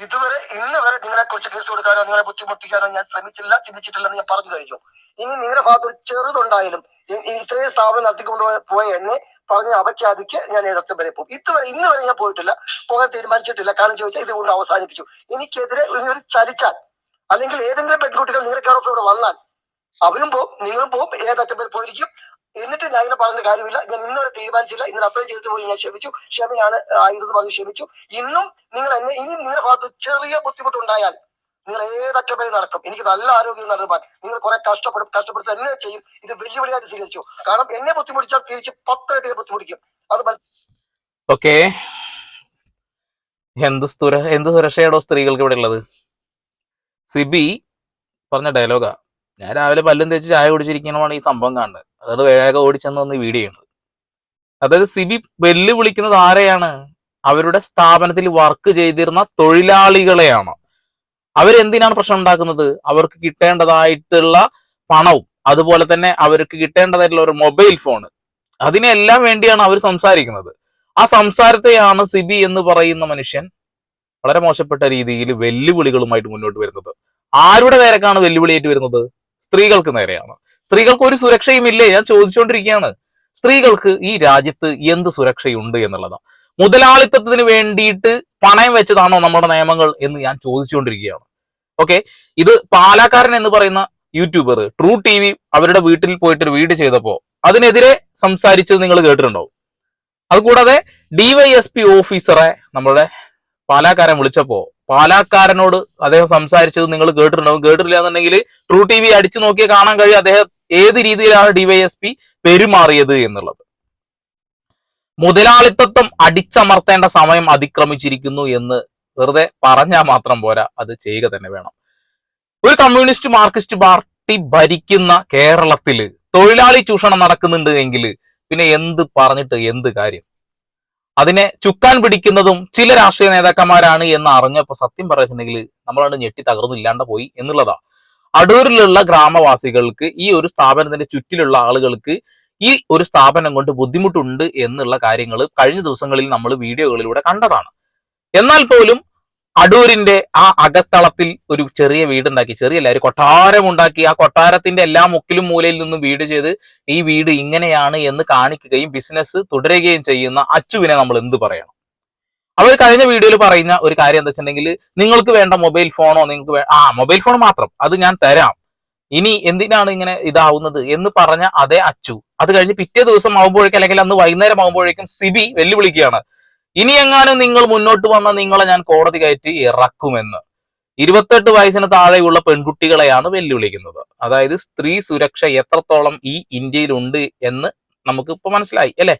ഇതുവരെ ഇന്ന് വരെ നിങ്ങളെ കുറിച്ച് കേസ് കൊടുക്കാനോ നിങ്ങളെ ബുദ്ധിമുട്ടിക്കാനോ ഞാൻ ശ്രമിച്ചില്ല ചിന്തിച്ചിട്ടില്ലെന്ന് ഞാൻ പറഞ്ഞു കഴിഞ്ഞു. ഇനി നിങ്ങളുടെ ഭാഗത്ത് ഒരു ചെറുതുണ്ടായാലും ഇത്രയും സ്ഥാപനം നടത്തിക്കൊണ്ട് പോയ- എന്നെ പറഞ്ഞ് അവയ്ക്കാതിക്ക് ഞാൻ ഇടത്തും വരെ പോകും. ഇതുവരെ ഇന്ന് വരെ ഞാൻ പോയിട്ടില്ല. പോകാൻ തീരുമാനിച്ചിട്ടില്ല. കാരണം ചോദിച്ചാൽ ഇതുകൊണ്ട് അവസാനിപ്പിച്ചു. എനിക്കെതിരെ ഒരു ചലിച്ചാൽ അല്ലെങ്കിൽ ഏതെങ്കിലും പെൺകുട്ടികൾ നിങ്ങളുടെ കെയർ ഇവിടെ വന്നാൽ അവരും പോവും നിങ്ങളും പോവും ഏതറ്റം വരെ പോയിരിക്കും എന്നിട്ട് ഞാൻ ഇങ്ങനെ പറഞ്ഞ കാര്യമില്ല. ഞാൻ ഇന്നുവരെ തീരുമാനിച്ചില്ല. ഇന്നലെ അപ്ലൈ ചെയ്തിട്ട് പോയി. ഞാൻ ക്ഷമിച്ചു. ക്ഷമയാണ് ആയതെന്ന് പറഞ്ഞ് ക്ഷമിച്ചു. ഇന്നും നിങ്ങൾ എന്നെ ഇനി നിങ്ങളുടെ ഭാഗത്ത് ചെറിയ ബുദ്ധിമുട്ടുണ്ടായാൽ നിങ്ങൾ ഏതറ്റം നടക്കും എനിക്ക് നല്ല ആരോഗ്യം നടത്താൻ നിങ്ങൾ കുറെ കഷ്ടപ്പെടും കഷ്ടപ്പെടുത്തി എന്നെ ചെയ്യും. ഇത് വെല്ലുവിളിയായിട്ട് സ്വീകരിച്ചു. കാരണം എന്നെ ബുദ്ധിമുട്ടിച്ചാൽ തിരിച്ച് പത്തിരട്ടി ബുദ്ധിമുട്ടിക്കും. അത് ഓക്കെ. എന്ത് എന്ത് സുരക്ഷയാണോ സ്ത്രീകൾക്ക് ഇവിടെ ഉള്ളത്? സിബി പറഞ്ഞ ഡയലോഗാ ഞാൻ രാവിലെ പല്ലും തേച്ച് ചായ കുടിച്ചിരിക്കണമാണ് ഈ സംഭവം കാണുന്നത്. അതായത് വേഗം ഓടിച്ചെന്ന് വന്ന് വീഡിയോ ചെയ്യണത് അതായത് സിബി വെല്ലുവിളിക്കുന്നത് ആരെയാണ്? അവരുടെ സ്ഥാപനത്തിൽ വർക്ക് ചെയ്തിരുന്ന തൊഴിലാളികളെയാണ്. അവരെന്തിനാണ് പ്രശ്നം ഉണ്ടാക്കുന്നത്? അവർക്ക് കിട്ടേണ്ടതായിട്ടുള്ള പണവും അതുപോലെ തന്നെ അവർക്ക് കിട്ടേണ്ടതായിട്ടുള്ള ഒരു മൊബൈൽ ഫോൺ അതിനെല്ലാം വേണ്ടിയാണ് അവർ സംസാരിക്കുന്നത്. ആ സംസാരത്തെയാണ് സിബി എന്ന് പറയുന്ന മനുഷ്യൻ വളരെ മോശപ്പെട്ട രീതിയിൽ വെല്ലുവിളികളുമായിട്ട് മുന്നോട്ട് വരുന്നത്. ആരുടെ നേരക്കാണ് വെല്ലുവിളിയായിട്ട് വരുന്നത്? സ്ത്രീകൾക്ക് നേരെയാണ്. സ്ത്രീകൾക്ക് ഒരു സുരക്ഷയും ഇല്ലേ ഞാൻ ചോദിച്ചുകൊണ്ടിരിക്കുകയാണ് സ്ത്രീകൾക്ക് ഈ രാജ്യത്ത് എന്ത് സുരക്ഷയുണ്ട് എന്നുള്ളതാണ്. മുതലാളിത്തത്തിന് വേണ്ടിയിട്ട് പണയം വെച്ചതാണോ നമ്മുടെ നിയമങ്ങൾ എന്ന് ഞാൻ ചോദിച്ചുകൊണ്ടിരിക്കുകയാണ് ഓക്കെ? ഇത് പാലാക്കാരൻ എന്ന് പറയുന്ന യൂട്യൂബർ ട്രൂ ടി വി അവരുടെ വീട്ടിൽ പോയിട്ട് വീട് ചെയ്തപ്പോ അതിനെതിരെ സംസാരിച്ചത് നിങ്ങൾ കേട്ടിട്ടുണ്ടാവും. അതുകൂടാതെ ഡിവൈഎസ്പി ഓഫീസറെ നമ്മുടെ പാലാക്കാരൻ വിളിച്ചപ്പോ പാലാക്കാരനോട് അദ്ദേഹം സംസാരിച്ചത് നിങ്ങൾ കേട്ടിട്ടുണ്ടാവും കേട്ടിട്ടില്ല എന്നുണ്ടെങ്കിൽ ട്രൂ ടി വി അടിച്ചു നോക്കിയാൽ കാണാൻ കഴിയും. അദ്ദേഹം ഏത് രീതിയിലാണ് ഡിവൈഎസ്പി പെരുമാറിയത് എന്നുള്ളത്. മുതലാളിത്തത്വം അടിച്ചമർത്തേണ്ട സമയം അതിക്രമിച്ചിരിക്കുന്നു എന്ന് വെറുതെ പറഞ്ഞാൽ മാത്രം പോരാ. അത് ചെയ്യുക തന്നെ വേണം. ഒരു കമ്മ്യൂണിസ്റ്റ് മാർക്സിസ്റ്റ് പാർട്ടി ഭരിക്കുന്ന കേരളത്തിൽ തൊഴിലാളി ചൂഷണം നടക്കുന്നുണ്ട് എങ്കിൽ പിന്നെ എന്ത് പറഞ്ഞിട്ട് എന്ത് കാര്യം? അതിനെ ചുക്കാൻ പിടിക്കുന്നതും ചില രാഷ്ട്രീയ നേതാക്കന്മാരാണ് എന്ന് അറിഞ്ഞപ്പോ സത്യം പറയുന്നുണ്ടെങ്കിൽ നമ്മളാണ് ഞെട്ടി തകർന്നില്ലാണ്ട് പോയി എന്നുള്ളതാ. അടൂരിലുള്ള ഗ്രാമവാസികൾക്ക് ഈ ഒരു സ്ഥാപനത്തിന്റെ ചുറ്റിലുള്ള ആളുകൾക്ക് ഈ ഒരു സ്ഥാപനം കൊണ്ട് ബുദ്ധിമുട്ടുണ്ട് എന്നുള്ള കാര്യങ്ങൾ കഴിഞ്ഞ ദിവസങ്ങളിൽ നമ്മൾ വീഡിയോകളിലൂടെ കണ്ടതാണ്. എന്നാൽ പോലും അടൂരിന്റെ ആ അകത്തളത്തിൽ ഒരു ചെറിയ വീടുണ്ടാക്കി ചെറിയല്ല ഒരു കൊട്ടാരം ഉണ്ടാക്കി. ആ കൊട്ടാരത്തിന്റെ എല്ലാ മുക്കിലും മൂലയിൽ നിന്നും വീട് ചെയ്ത് ഈ വീട് ഇങ്ങനെയാണ് എന്ന് കാണിക്കുകയും ബിസിനസ് തുടരുകയും ചെയ്യുന്ന അച്ചുവിനെ നമ്മൾ എന്ത് പറയണം? അവർ കഴിഞ്ഞ വീഡിയോയിൽ പറയുന്ന ഒരു കാര്യം എന്താ വെച്ചിട്ടുണ്ടെങ്കിൽ നിങ്ങൾക്ക് വേണ്ട മൊബൈൽ ഫോണോ നിങ്ങൾക്ക് ആ മൊബൈൽ ഫോൺ മാത്രം അത് ഞാൻ തരാം. ഇനി എന്തിനാണ് ഇങ്ങനെ ഇതാവുന്നത് എന്ന് പറഞ്ഞ അതേ അച്ചു. അത് കഴിഞ്ഞ് പിറ്റേ ദിവസം ആകുമ്പോഴേക്കും അല്ലെങ്കിൽ അന്ന് വൈകുന്നേരം ആകുമ്പോഴേക്കും സിബി വെല്ലുവിളിക്കുകയാണ്. ഇനി എങ്ങാനും നിങ്ങൾ മുന്നോട്ട് വന്ന നിങ്ങളെ ഞാൻ കോടതി കയറ്റി ഇറക്കുമെന്ന്. ഇരുപത്തെട്ട് വയസ്സിന് താഴെയുള്ള പെൺകുട്ടികളെയാണ് വെല്ലുവിളിക്കുന്നത്. അതായത് സ്ത്രീ സുരക്ഷ എത്രത്തോളം ഈ ഇന്ത്യയിലുണ്ട് എന്ന് നമുക്ക് ഇപ്പൊ മനസ്സിലായി അല്ലെ?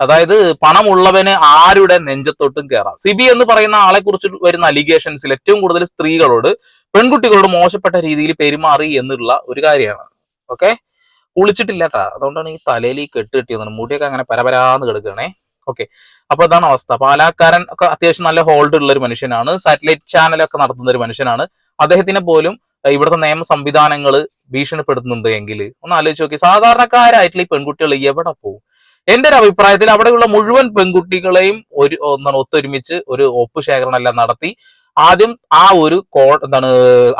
അതായത് പണമുള്ളവന് ആരുടെ നെഞ്ചത്തോട്ടും കയറാം സിബി എന്ന് പറയുന്ന ആളെ കുറിച്ച് വരുന്ന അലിഗേഷൻസിൽ ഏറ്റവും കൂടുതൽ സ്ത്രീകളോട് പെൺകുട്ടികളോട് മോശപ്പെട്ട രീതിയിൽ പെരുമാറി എന്നുള്ള ഒരു കാര്യമാണ്. ഓക്കെ? കുളിച്ചിട്ടില്ല കേട്ടാ അതുകൊണ്ടാണ് ഈ തലയിൽ ഈ കെട്ട് കെട്ടിയത് മുടിയൊക്കെ അങ്ങനെ പരപരാന്ന് കിടക്കുകയാണേ ഓക്കെ അപ്പൊ അതാണ് അവസ്ഥ. പാലാക്കാരൻ ഒക്കെ അത്യാവശ്യം നല്ല ഹോൾഡ് ഉള്ള ഒരു മനുഷ്യനാണ്. സാറ്റലൈറ്റ് ചാനലൊക്കെ നടത്തുന്ന ഒരു മനുഷ്യനാണ്. അദ്ദേഹത്തിനെ പോലും ഇവിടുത്തെ നിയമ സംവിധാനങ്ങൾ ഭീഷണിപ്പെടുത്തുന്നുണ്ട് എങ്കിൽ ഒന്ന് ആലോചിച്ച് നോക്കി. സാധാരണക്കാരായിട്ടുള്ള ഈ പെൺകുട്ടികൾ എവിടെ പോകും എന്റെ ഒരു അഭിപ്രായത്തിൽ അവിടെയുള്ള മുഴുവൻ പെൺകുട്ടികളെയും ഒരു എന്താണ് ഒത്തൊരുമിച്ച് ഒരു ഒപ്പ് ശേഖരണം എല്ലാം നടത്തി. ആദ്യം ആ ഒരു കോ എന്താണ്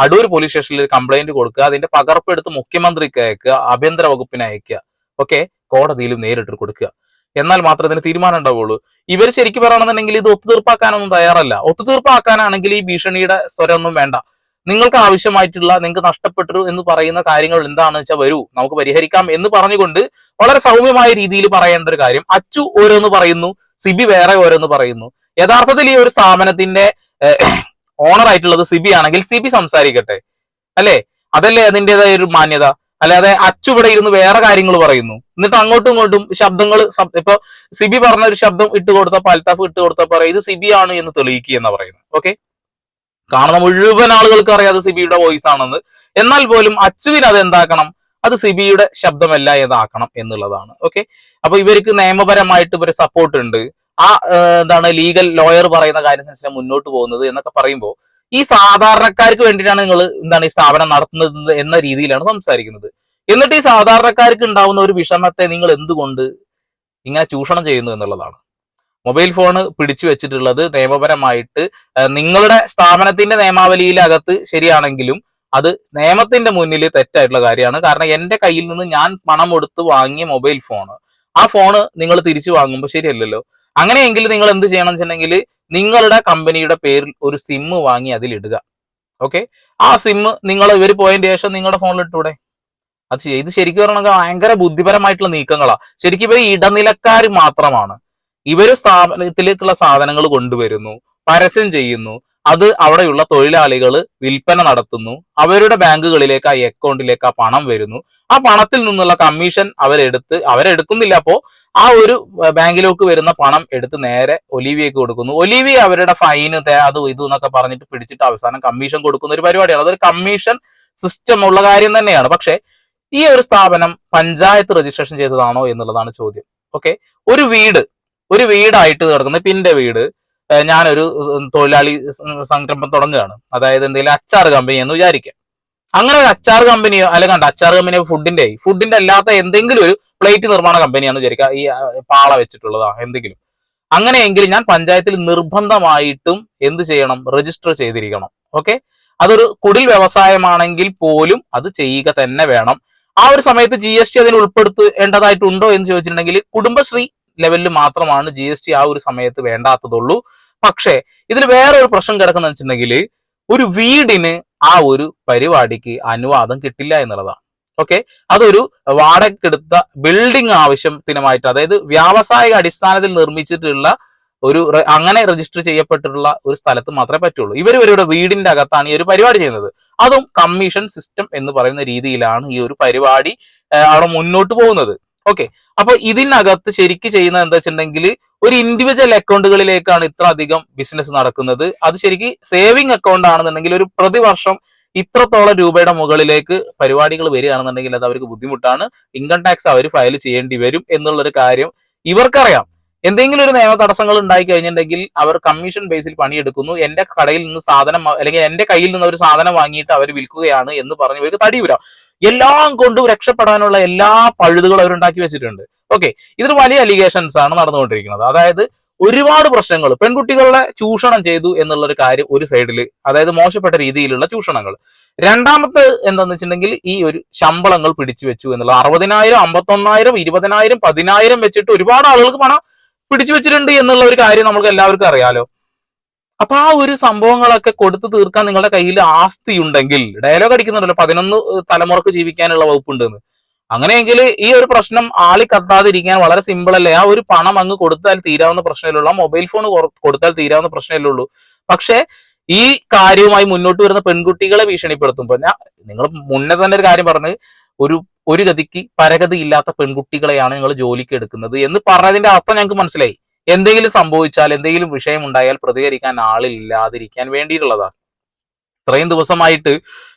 അടൂർ പോലീസ് സ്റ്റേഷനിൽ ഒരു കംപ്ലൈന്റ് കൊടുക്കുക. അതിന്റെ പകർപ്പെടുത്ത് മുഖ്യമന്ത്രിക്ക് അയക്കുക ആഭ്യന്തര വകുപ്പിന് അയക്കുക. ഓക്കെ കോടതിയിൽ നേരിട്ട് കൊടുക്കുക. എന്നാൽ മാത്രമേ ഇതിന് തീരുമാനം ഉണ്ടാവുള്ളൂ. ഇവർ ശരിക്കും പറയണമെന്നുണ്ടെങ്കിൽ ഇത് ഒത്തുതീർപ്പാക്കാനൊന്നും തയ്യാറല്ല. ഒത്തുതീർപ്പാക്കാനാണെങ്കിൽ ഈ ഭീഷണിയുടെ സ്വരമൊന്നും വേണ്ട. നിങ്ങൾക്ക് ആവശ്യമായിട്ടുള്ള നിങ്ങൾക്ക് നഷ്ടപ്പെട്ടു എന്ന് പറയുന്ന കാര്യങ്ങൾ എന്താണെന്ന് വെച്ചാൽ വരൂ നമുക്ക് പരിഹരിക്കാം എന്ന് പറഞ്ഞുകൊണ്ട് വളരെ സൗമ്യമായ രീതിയിൽ പറയേണ്ട ഒരു കാര്യം. അച്ചു ഓരോന്ന് പറയുന്നു സിബി വേറെ ഓരോന്ന് പറയുന്നു. യഥാർത്ഥത്തിൽ ഈ ഒരു സ്ഥാപനത്തിന്റെ ഓണർ ആയിട്ടുള്ളത് സിബി ആണെങ്കിൽ സിബി സംസാരിക്കട്ടെ. അല്ലേ? അതല്ലേ അതിന്റെതായ ഒരു മാന്യത? അല്ലാതെ അച്ചുവിടെ ഇരുന്ന് വേറെ കാര്യങ്ങൾ പറയുന്നു. എന്നിട്ട് അങ്ങോട്ടും ഇങ്ങോട്ടും ശബ്ദങ്ങൾ ഇപ്പൊ സിബി പറഞ്ഞ ഒരു ശബ്ദം ഇട്ട് കൊടുത്തപ്പോ അൽത്താഫ് ഇട്ട് കൊടുത്തപ്പോ ഇത് സിബി ആണ് എന്ന് തെളിയിക്കുക എന്നാ പറയുന്നത്. ഓക്കെ? കാണുന്ന മുഴുവൻ ആളുകൾക്ക് അറിയാതെ സിബിയുടെ വോയിസ് ആണെന്ന്. എന്നാൽ പോലും അച്ചുവിന് അത് എന്താക്കണം? അത് സിബിയുടെ ശബ്ദമല്ല ഏതാക്കണം എന്നുള്ളതാണ്. ഓക്കെ? അപ്പൊ ഇവർക്ക് നിയമപരമായിട്ട് ഇവർ സപ്പോർട്ട് ഉണ്ട്. ആ എന്താണ് ലീഗൽ ലോയർ പറയുന്ന കാര്യത്തിനനുസരിച്ച് മുന്നോട്ട് പോകുന്നത് എന്നൊക്കെ പറയുമ്പോൾ ഈ സാധാരണക്കാർക്ക് വേണ്ടിയിട്ടാണ് നിങ്ങൾ എന്താണ് ഈ സ്ഥാപനം നടത്തുന്നത് എന്ന രീതിയിലാണ് സംസാരിക്കുന്നത്. എന്നിട്ട് ഈ സാധാരണക്കാർക്ക് ഉണ്ടാവുന്ന ഒരു വിഷമത്തെ നിങ്ങൾ എന്തുകൊണ്ട് ഇങ്ങനെ ചൂഷണം ചെയ്യുന്നു എന്നുള്ളതാണ്. മൊബൈൽ ഫോൺ പിടിച്ചു വെച്ചിട്ടുള്ളത് നിയമപരമായിട്ട് നിങ്ങളുടെ സ്ഥാപനത്തിന്റെ നിയമാവലിയിലകത്ത് ശരിയാണെങ്കിലും അത് നിയമത്തിന്റെ മുന്നിൽ തെറ്റായിട്ടുള്ള കാര്യമാണ്. കാരണം എന്റെ കയ്യിൽ നിന്ന് ഞാൻ പണം കൊടുത്ത് വാങ്ങിയ മൊബൈൽ ഫോൺ ആ ഫോണ് നിങ്ങൾ തിരിച്ചു വാങ്ങുമ്പോൾ ശരിയല്ലല്ലോ. അങ്ങനെയെങ്കിൽ നിങ്ങൾ എന്ത് ചെയ്യണം വെച്ചിട്ടുണ്ടെങ്കിൽ നിങ്ങളുടെ കമ്പനിയുടെ പേരിൽ ഒരു സിമ്മ് വാങ്ങി അതിലിടുക ഓക്കെ ആ സിമ്മ് നിങ്ങൾ ഇവർ പോയതിന് ശേഷം നിങ്ങളുടെ ഫോണിൽ ഇട്ടൂടെ? അത് ഇത് ശരിക്കും പറഞ്ഞാൽ ഭയങ്കര ബുദ്ധിപരമായിട്ടുള്ള നീക്കങ്ങളാണ് ശരിക്കും ഇവർ ഇടനിലക്കാർ മാത്രമാണ്. ഇവർ സ്ഥാപനത്തിലേക്കുള്ള സാധനങ്ങൾ കൊണ്ടുവരുന്നു. പരസ്യം ചെയ്യുന്നു. അത് അവിടെയുള്ള തൊഴിലാളികൾ വിൽപ്പന നടത്തുന്നു. അവരുടെ ബാങ്കുകളിലേക്ക് ആ അക്കൗണ്ടിലേക്ക് ആ പണം വരുന്നു. ആ പണത്തിൽ നിന്നുള്ള കമ്മീഷൻ അവരെടുത്ത് അവരെടുക്കുന്നില്ല അപ്പോ ആ ഒരു ബാങ്കിലേക്ക് വരുന്ന പണം എടുത്ത് നേരെ ഒലീവിയക്ക് കൊടുക്കുന്നു. ഒലീവിയ അവരുടെ ഫൈന് അത് ഇത് എന്നൊക്കെ പറഞ്ഞിട്ട് പിടിച്ചിട്ട് അവസാനം കമ്മീഷൻ കൊടുക്കുന്ന ഒരു പരിപാടിയാണ്. അതൊരു കമ്മീഷൻ സിസ്റ്റം ഉള്ള കാര്യം തന്നെയാണ്. പക്ഷെ ഈ ഒരു സ്ഥാപനം പഞ്ചായത്ത് രജിസ്ട്രേഷൻ ചെയ്തതാണോ എന്നുള്ളതാണ് ചോദ്യം. ഓക്കെ? ഒരു വീട് ഒരു വീടായിട്ട് കിടക്കുന്നത് പിന്റെ വീട് ഞാനൊരു തൊഴിലാളി സംരംഭം തുടങ്ങുകയാണ്. അതായത് എന്തെങ്കിലും അച്ചാർ കമ്പനി എന്ന് വിചാരിക്കാം അങ്ങനെ ഒരു അച്ചാർ കമ്പനിയോ അല്ലെങ്കിൽ കണ്ട അച്ചാർ കമ്പനിയോ ഫുഡിന്റെ ഫുഡിന്റെ അല്ലാത്ത എന്തെങ്കിലും ഒരു പ്ലേറ്റ് നിർമ്മാണ കമ്പനിയാണെന്ന് വിചാരിക്കുക. ഈ പാള വെച്ചിട്ടുള്ളതാ എന്തെങ്കിലും. അങ്ങനെയെങ്കിൽ ഞാൻ പഞ്ചായത്തിൽ നിർബന്ധമായിട്ടും എന്ത് ചെയ്യണം? രജിസ്റ്റർ ചെയ്തിരിക്കണം. ഓക്കെ അതൊരു കുടിൽ വ്യവസായമാണെങ്കിൽ പോലും അത് ചെയ്യുക തന്നെ വേണം. ആ ഒരു സമയത്ത് ജി എസ് ടി അതിൽ ഉൾപ്പെടുത്തേണ്ടതായിട്ടുണ്ടോ എന്ന് ചോദിച്ചിട്ടുണ്ടെങ്കിൽ കുടുംബശ്രീ ലെവലിൽ മാത്രമാണ് ജി എസ് ടി ആ ഒരു സമയത്ത് വേണ്ടാത്തതുള്ളൂ. പക്ഷേ ഇതിൽ വേറെ ഒരു പ്രശ്നം കിടക്കുന്ന വെച്ചിട്ടുണ്ടെങ്കിൽ ഒരു വീടിന് ആ ഒരു പരിപാടിക്ക് അനുവാദം കിട്ടില്ല എന്നുള്ളതാണ്. ഓക്കെ അതൊരു വാടകയ്ക്കെടുത്ത ബിൽഡിംഗ് ആവശ്യത്തിനുമായിട്ട് അതായത് വ്യാവസായിക അടിസ്ഥാനത്തിൽ നിർമ്മിച്ചിട്ടുള്ള ഒരു അങ്ങനെ രജിസ്റ്റർ ചെയ്യപ്പെട്ടിട്ടുള്ള ഒരു സ്ഥലത്ത് മാത്രമേ പറ്റുള്ളൂ. ഇവർ ഇവരുടെ വീടിന്റെ അകത്താണ് ഈ ഒരു പരിപാടി ചെയ്യുന്നത്. അതും കമ്മീഷൻ സിസ്റ്റം എന്ന് പറയുന്ന രീതിയിലാണ് ഈ ഒരു പരിപാടി അവിടെ മുന്നോട്ട് പോകുന്നത്. ഓക്കെ അപ്പൊ ഇതിനകത്ത് ശരിക്ക് ചെയ്യുന്നത് എന്താ വെച്ചിട്ടുണ്ടെങ്കിൽ ഒരു ഇൻഡിവിജ്വൽ അക്കൗണ്ടുകളിലേക്കാണ് ഇത്ര അധികം ബിസിനസ് നടക്കുന്നത്. അത് ശരിക്ക് സേവിങ് അക്കൗണ്ട് ആണെന്നുണ്ടെങ്കിൽ ഒരു പ്രതിവർഷം ഇത്രത്തോളം രൂപയുടെ മുകളിലേക്ക് പരിപാടികൾ വരികയാണെന്നുണ്ടെങ്കിൽ അത് അവർക്ക് ബുദ്ധിമുട്ടാണ്. ഇൻകം ടാക്സ് അവർ ഫയൽ ചെയ്യേണ്ടി വരും എന്നുള്ളൊരു കാര്യം ഇവർക്കറിയാം. എന്തെങ്കിലും ഒരു നിയമ തടസ്സങ്ങൾ ഉണ്ടായി കഴിഞ്ഞിട്ടുണ്ടെങ്കിൽ അവർ കമ്മീഷൻ ബേസിൽ പണിയെടുക്കുന്നു. എന്റെ കടയിൽ നിന്ന് സാധനം അല്ലെങ്കിൽ എന്റെ കയ്യിൽ നിന്ന് ഒരു സാധനം വാങ്ങിയിട്ട് അവർ വിൽക്കുകയാണ് എന്ന് പറഞ്ഞ് ഇവർക്ക് തടിയൂര. എല്ലാം കൊണ്ടും രക്ഷപ്പെടാനുള്ള എല്ലാ പഴുതുകളും അവരുണ്ടാക്കി വെച്ചിട്ടുണ്ട്. ഓക്കെ ഇതിന് വലിയ അലിഗേഷൻസ് ആണ് നടന്നുകൊണ്ടിരിക്കുന്നത്. അതായത് ഒരുപാട് പ്രശ്നങ്ങൾ. പെൺകുട്ടികളുടെ ചൂഷണം ചെയ്തു എന്നുള്ള ഒരു കാര്യം ഒരു സൈഡിൽ അതായത് മോശപ്പെട്ട രീതിയിലുള്ള ചൂഷണങ്ങൾ. രണ്ടാമത്തെ എന്താന്ന് വെച്ചിട്ടുണ്ടെങ്കിൽ ഈ ഒരു ശമ്പളങ്ങൾ പിടിച്ചു വെച്ചു എന്നുള്ള അറുപതിനായിരം അമ്പത്തൊന്നായിരം ഇരുപതിനായിരം പതിനായിരം വെച്ചിട്ട് ഒരുപാട് ആളുകൾക്ക് പണം പിടിച്ചു വെച്ചിട്ടുണ്ട് എന്നുള്ള ഒരു കാര്യം നമുക്ക് എല്ലാവർക്കും അറിയാലോ. അപ്പൊ ആ ഒരു സംഭവങ്ങളൊക്കെ കൊടുത്തു തീർക്കാൻ നിങ്ങളുടെ കയ്യിൽ ആസ്തി ഉണ്ടെങ്കിൽ ഡയലോഗ് അടിക്കുന്നുണ്ടല്ലോ പതിനൊന്ന് തലമുറയ്ക്ക് ജീവിക്കാനുള്ള വകുപ്പുണ്ടെന്ന്. അങ്ങനെയെങ്കിൽ ഈ ഒരു പ്രശ്നം ആളി കത്താതിരിക്കാൻ വളരെ സിമ്പിൾ അല്ലേ? ആ ഒരു പണം അങ്ങ് കൊടുത്താൽ തീരാവുന്ന പ്രശ്നമേ മൊബൈൽ ഫോൺ കൊടുത്താൽ തീരാവുന്ന പ്രശ്നമല്ലേ ഉള്ളൂ പക്ഷേ ഈ കാര്യവുമായി മുന്നോട്ട് വരുന്ന പെൺകുട്ടികളെ ഭീഷണിപ്പെടുത്തുമ്പോൾ ഞാൻ നിങ്ങൾ മുന്നേ തന്നെ ഒരു കാര്യം പറഞ്ഞ് ഒരു ഒരു ഗതിക്ക് പരഗതി ഇല്ലാത്ത പെൺകുട്ടികളെയാണ് നിങ്ങൾ ജോലിക്ക് എടുക്കുന്നത് എന്ന് പറഞ്ഞതിന്റെ അർത്ഥം ഞങ്ങൾക്ക് മനസ്സിലായി. എന്തെങ്കിലും സംഭവിച്ചാൽ എന്തെങ്കിലും വിഷയം ഉണ്ടായാൽ പ്രതികരിക്കാൻ ആളില്ലാതിരിക്കാൻ വേണ്ടിയിട്ടുള്ളതാണ് ഇത്രയും ദിവസമായിട്ട്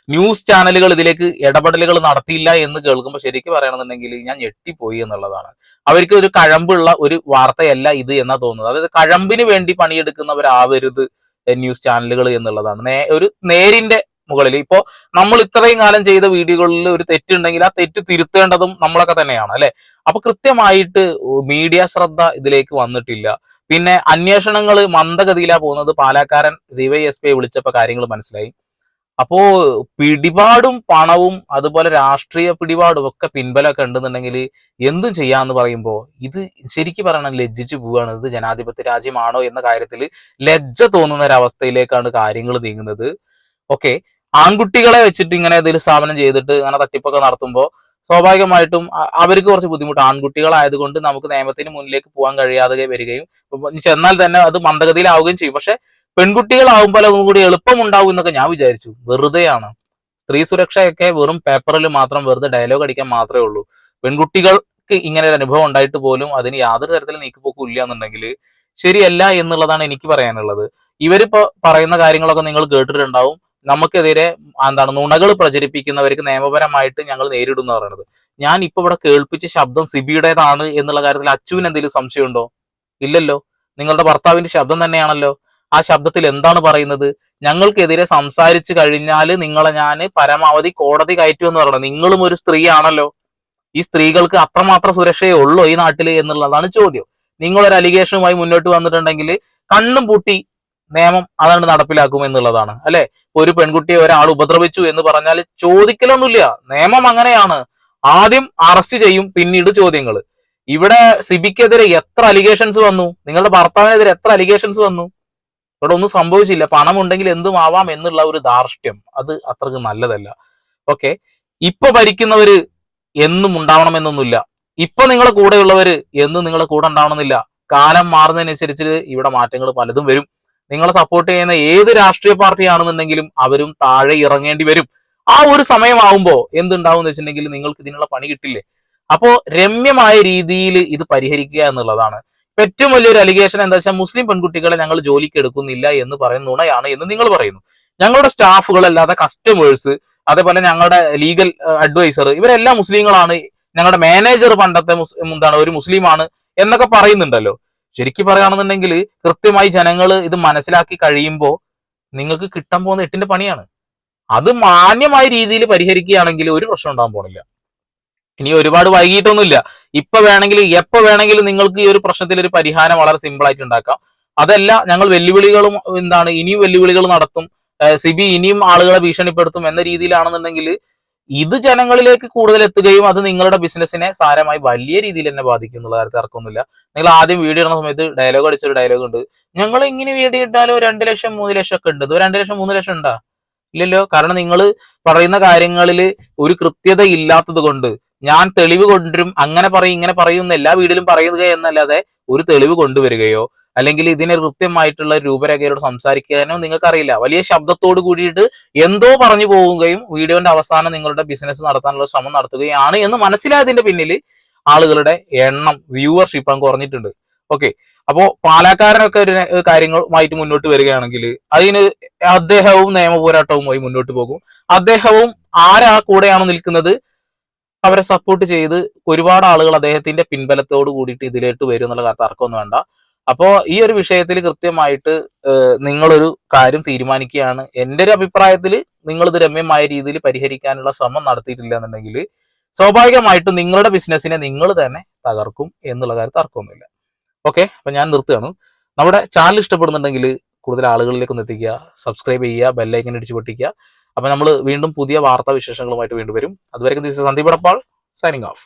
ന്യൂസ് ചാനലുകൾ ഇതിലേക്ക് ഇടപെടലുകൾ നടത്തിയില്ല എന്ന് കേൾക്കുമ്പോൾ ശരിക്കും പറയണമെന്നുണ്ടെങ്കിൽ ഞാൻ ഞെട്ടിപ്പോയി എന്നുള്ളതാണ്. അവർക്ക് ഒരു കഴമ്പുള്ള ഒരു വാർത്തയല്ല ഇത് എന്നാ തോന്നുന്നത്. അതായത് കഴമ്പിന് വേണ്ടി പണിയെടുക്കുന്നവരാവരുത് ന്യൂസ് ചാനലുകൾ എന്നുള്ളതാണ്. ഒരു നേരിന്റെ മുകളിൽ. ഇപ്പോ നമ്മൾ ഇത്രയും കാലം ചെയ്ത വീഡിയോകളിൽ ഒരു തെറ്റുണ്ടെങ്കിൽ ആ തെറ്റ് തിരുത്തേണ്ടതും നമ്മളൊക്കെ തന്നെയാണ് അല്ലെ? അപ്പൊ കൃത്യമായിട്ട് മീഡിയ ശ്രദ്ധ ഇതിലേക്ക് വന്നിട്ടില്ല. പിന്നെ അന്വേഷണങ്ങൾ മന്ദഗതിയിലാ പോകുന്നത്. പാലക്കാരൻ ഡിവൈഎസ്പിയെ വിളിച്ചപ്പോൾ കാര്യങ്ങൾ മനസ്സിലായി. അപ്പോ പിടിപാടും പണവും അതുപോലെ രാഷ്ട്രീയ പിടിപാടും ഒക്കെ പിൻബലമൊക്കെ ഉണ്ടെന്നുണ്ടെങ്കിൽ എന്തും ചെയ്യാന്ന് പറയുമ്പോൾ ഇത് ശരിക്കും പറയണം ലജ്ജിച്ചു പോവുകയാണ് ഇത് ജനാധിപത്യ രാജ്യമാണോ എന്ന കാര്യത്തിൽ ലജ്ജ തോന്നുന്ന ഒരവസ്ഥയിലേക്കാണ് കാര്യങ്ങൾ നീങ്ങുന്നത്. ഓക്കെ. ആൺകുട്ടികളെ വെച്ചിട്ട് ഇങ്ങനെ എന്തെങ്കിലും സ്ഥാപനം ചെയ്തിട്ട് ഇങ്ങനെ തട്ടിപ്പൊക്കെ നടത്തുമ്പോൾ സ്വാഭാവികമായിട്ടും അവർക്ക് കുറച്ച് ബുദ്ധിമുട്ട്. ആൺകുട്ടികളായതുകൊണ്ട് നമുക്ക് നിയമത്തിന് മുന്നിലേക്ക് പോകാൻ കഴിയാതെ വരികയും ചെന്നാൽ തന്നെ അത് മന്ദഗതിയിലാവുകയും ചെയ്യും. പക്ഷെ പെൺകുട്ടികളാവുമ്പോൾ അതും കൂടി എളുപ്പമുണ്ടാവും എന്നൊക്കെ ഞാൻ വിചാരിച്ചു. വെറുതെയാണ്. സ്ത്രീ സുരക്ഷയൊക്കെ വെറും പേപ്പറിൽ മാത്രം വെറുതെ ഡയലോഗ് അടിക്കാൻ മാത്രമേ ഉള്ളൂ. പെൺകുട്ടികൾക്ക് ഇങ്ങനെ ഒരു അനുഭവം ഉണ്ടായിട്ട് പോലും അതിന് യാതൊരു തരത്തിലും നീക്കിപ്പോക്കും ഇല്ല എന്നുണ്ടെങ്കിൽ ശരിയല്ല എന്നുള്ളതാണ് എനിക്ക് പറയാനുള്ളത്. ഇവരിപ്പോ പറയുന്ന കാര്യങ്ങളൊക്കെ നിങ്ങൾ കേട്ടിട്ടുണ്ടാവും. നമുക്കെതിരെ എന്താണ് നുണകൾ പ്രചരിപ്പിക്കുന്നവർക്ക് നിയമപരമായിട്ട് ഞങ്ങൾ നേരിടുന്നു പറയുന്നത്. ഞാൻ ഇപ്പൊ ഇവിടെ കേൾപ്പിച്ച ശബ്ദം സിബിയുടേതാണ് എന്നുള്ള കാര്യത്തിൽ അച്ചുവിന് എന്തെങ്കിലും സംശയമുണ്ടോ? ഇല്ലല്ലോ. നിങ്ങളുടെ ഭർത്താവിന്റെ ശബ്ദം തന്നെയാണല്ലോ. ആ ശബ്ദത്തിൽ എന്താണ് പറയുന്നത്? ഞങ്ങൾക്കെതിരെ സംസാരിച്ചു കഴിഞ്ഞാൽ നിങ്ങളെ ഞാൻ പരമാവധി കോടതി കയറ്റുമെന്ന് പറയണം. നിങ്ങളും ഒരു സ്ത്രീയാണല്ലോ. ഈ സ്ത്രീകൾക്ക് അത്രമാത്രം സുരക്ഷയേ ഉള്ളൂ ഈ നാട്ടിൽ എന്നുള്ളതാണ് ചോദ്യം. നിങ്ങളൊരു അലിഗേഷനുമായി മുന്നോട്ട് വന്നിട്ടുണ്ടെങ്കിൽ കണ്ണും പൂട്ടി നിയമം അതാണ് നടപ്പിലാക്കും എന്നുള്ളതാണ്. അല്ലെ? ഒരു പെൺകുട്ടിയെ ഒരാൾ ഉപദ്രവിച്ചു എന്ന് പറഞ്ഞാൽ ചോദിക്കലൊന്നുമില്ല. നിയമം അങ്ങനെയാണ്. ആദ്യം അറസ്റ്റ് ചെയ്യും പിന്നീട് ചോദ്യങ്ങൾ. ഇവിടെ സിബിക്കെതിരെ എത്ര അലിഗേഷൻസ് വന്നു? നിങ്ങളുടെ ഭർത്താവിനെതിരെ എത്ര അലിഗേഷൻസ് വന്നു? ഇവിടെ ഒന്നും സംഭവിച്ചില്ല. പണം ഉണ്ടെങ്കിൽ എന്തും ആവാം എന്നുള്ള ഒരു ധാർഷ്ട്യം. അത് അത്രയ്ക്ക് നല്ലതല്ല. ഓക്കെ ഇപ്പൊ ഭരിക്കുന്നവര് എന്നും ഉണ്ടാവണമെന്നൊന്നുമില്ല. ഇപ്പൊ നിങ്ങളെ കൂടെയുള്ളവര് എന്നും നിങ്ങളെ കൂടെ ഉണ്ടാവണമെന്നില്ല. കാലം മാറുന്നതിനനുസരിച്ച് ഇവിടെ മാറ്റങ്ങൾ പലതും വരും. നിങ്ങളെ സപ്പോർട്ട് ചെയ്യുന്ന ഏത് രാഷ്ട്രീയ പാർട്ടിയാണെന്നുണ്ടെങ്കിലും അവരും താഴെ ഇറങ്ങേണ്ടി വരും. ആ ഒരു സമയമാവുമ്പോ എന്തുണ്ടാവും എന്ന് വെച്ചിട്ടുണ്ടെങ്കിൽ നിങ്ങൾക്ക് ഇതിനുള്ള പണി കിട്ടില്ലേ? അപ്പോ രമ്യമായ രീതിയിൽ ഇത് പരിഹരിക്കുക എന്നുള്ളതാണ്. ഏറ്റവും വലിയൊരു അലിഗേഷൻ എന്താ വെച്ചാൽ മുസ്ലിം പെൺകുട്ടികളെ ഞങ്ങൾ ജോലിക്ക് എടുക്കുന്നില്ല എന്ന് പറയുന്ന നുണയാണ് എന്ന് നിങ്ങൾ പറയുന്നു. ഞങ്ങളുടെ സ്റ്റാഫുകളല്ലാതെ കസ്റ്റമേഴ്സ് അതേപോലെ ഞങ്ങളുടെ ലീഗൽ അഡ്വൈസർ ഇവരെല്ലാം മുസ്ലിങ്ങളാണ്. ഞങ്ങളുടെ മാനേജർ പണ്ടത്തെ എന്താണ് ഒരു മുസ്ലിമാണ് എന്നൊക്കെ പറയുന്നുണ്ടല്ലോ. ശരിക്കും പറയുകയാണെന്നുണ്ടെങ്കിൽ കൃത്യമായി ജനങ്ങൾ ഇത് മനസ്സിലാക്കി കഴിയുമ്പോൾ നിങ്ങൾക്ക് കിട്ടാൻ പോകുന്ന എട്ടിന്റെ പണിയാണ്. അത് മാന്യമായ രീതിയിൽ പരിഹരിക്കുകയാണെങ്കിൽ ഒരു പ്രശ്നം ഉണ്ടാകാൻ പോണില്ല. ഇനി ഒരുപാട് വൈകിട്ടൊന്നുമില്ല. ഇപ്പൊ വേണമെങ്കിൽ എപ്പോ വേണമെങ്കിലും നിങ്ങൾക്ക് ഈ ഒരു പ്രശ്നത്തിൽ ഒരു പരിഹാരം വളരെ സിമ്പിൾ ആയിട്ട് ഉണ്ടാക്കാം. അതല്ല ഞങ്ങൾ വെല്ലുവിളികളും എന്താണ് ഇനിയും വെല്ലുവിളികൾ നടത്തും. സിബി ഇനിയും ആളുകളെ ഭീഷണിപ്പെടുത്തും എന്ന രീതിയിലാണെന്നുണ്ടെങ്കിൽ ഇത് ജനങ്ങളിലേക്ക് കൂടുതൽ എത്തുകയും അത് നിങ്ങളുടെ ബിസിനസ്സിനെ സാരമായി വലിയ രീതിയിൽ തന്നെ ബാധിക്കും എന്നുള്ള കാര്യത്തിൽ തർക്കമൊന്നുമില്ല നിങ്ങൾ ആദ്യം വീഡിയോ ഇടുന്ന സമയത്ത് ഡയലോഗ് അടിച്ചൊരു ഡയലോഗ് ഉണ്ട്. ഞങ്ങൾ ഇങ്ങനെ വീഡിയോ ഇട്ടാലോ രണ്ട് ലക്ഷം മൂന്ന് ലക്ഷം ഒക്കെ ഉണ്ട്. രണ്ട് ലക്ഷം മൂന്ന് ലക്ഷം ഉണ്ടാ? ഇല്ലല്ലോ. കാരണം നിങ്ങൾ പറയുന്ന കാര്യങ്ങളിൽ ഒരു കൃത്യത ഇല്ലാത്തത് കൊണ്ട് ഞാൻ തെളിവ് കൊണ്ടുവരും അങ്ങനെ പറയും ഇങ്ങനെ പറയും എല്ലാ വീടിലും പറയുക എന്നല്ലാതെ ഒരു തെളിവ് കൊണ്ടുവരികയോ അല്ലെങ്കിൽ ഇതിനെ കൃത്യമായിട്ടുള്ള രൂപരേഖയോട് സംസാരിക്കാനോ നിങ്ങൾക്കറിയില്ല. വലിയ ശബ്ദത്തോട് കൂടിയിട്ട് എന്തോ പറഞ്ഞു പോവുകയും വീഡിയോന്റെ അവസാനം നിങ്ങളുടെ ബിസിനസ് നടത്താനുള്ള ശ്രമം നടത്തുകയാണ് എന്ന് മനസ്സിലായതിന്റെ പിന്നിൽ ആളുകളുടെ എണ്ണം വ്യൂവർഷിപ്പ് അങ്ങ് കുറഞ്ഞിട്ടുണ്ട്. ഓക്കെ അപ്പോ പാലക്കാരനൊക്കെ ഒരു കാര്യങ്ങളുമായിട്ട് മുന്നോട്ട് വരികയാണെങ്കിൽ അതിന് അദ്ദേഹവും നിയമ പോരാട്ടവുമായി മുന്നോട്ട് പോകും. അദ്ദേഹവും ആരാ കൂടെയാണ് നിൽക്കുന്നത്? അവരെ സപ്പോർട്ട് ചെയ്ത് ഒരുപാട് ആളുകൾ അദ്ദേഹത്തിന്റെ പിൻബലത്തോട് കൂടിയിട്ട് ഇതിലേക്ക് വരും എന്നുള്ള തർക്കമൊന്നും വേണ്ട. അപ്പോ ഈ ഒരു വിഷയത്തിൽ കൃത്യമായിട്ട് നിങ്ങളൊരു കാര്യം തീരുമാനിക്കുകയാണ്. എന്റെ ഒരു അഭിപ്രായത്തിൽ നിങ്ങൾ ഇത് രമ്യമായ രീതിയിൽ പരിഹരിക്കാനുള്ള ശ്രമം നടത്തിയിട്ടില്ല എന്നുണ്ടെങ്കിൽ സ്വാഭാവികമായിട്ടും നിങ്ങളുടെ ബിസിനസ്സിനെ നിങ്ങൾ തന്നെ തകർക്കും എന്നുള്ള കാര്യം തർക്കമൊന്നുമില്ല. ഓക്കെ? അപ്പൊ ഞാൻ നിർത്തുകയാണ്. നമ്മുടെ ചാനൽ ഇഷ്ടപ്പെടുന്നുണ്ടെങ്കിൽ കൂടുതൽ ആളുകളിലേക്ക് ഒന്ന് എത്തിക്കുക സബ്സ്ക്രൈബ് ചെയ്യുക ബെല്ലൈക്കൻ ഇടിച്ച് പൊട്ടിക്കുക. അപ്പൊ നമ്മൾ വീണ്ടും പുതിയ വാർത്താ വിശേഷങ്ങളുമായിട്ട് വീണ്ടും വരും. അതുവരെയും സന്ദീപ് എടപ്പാൾ സൈനിങ് ഓഫ്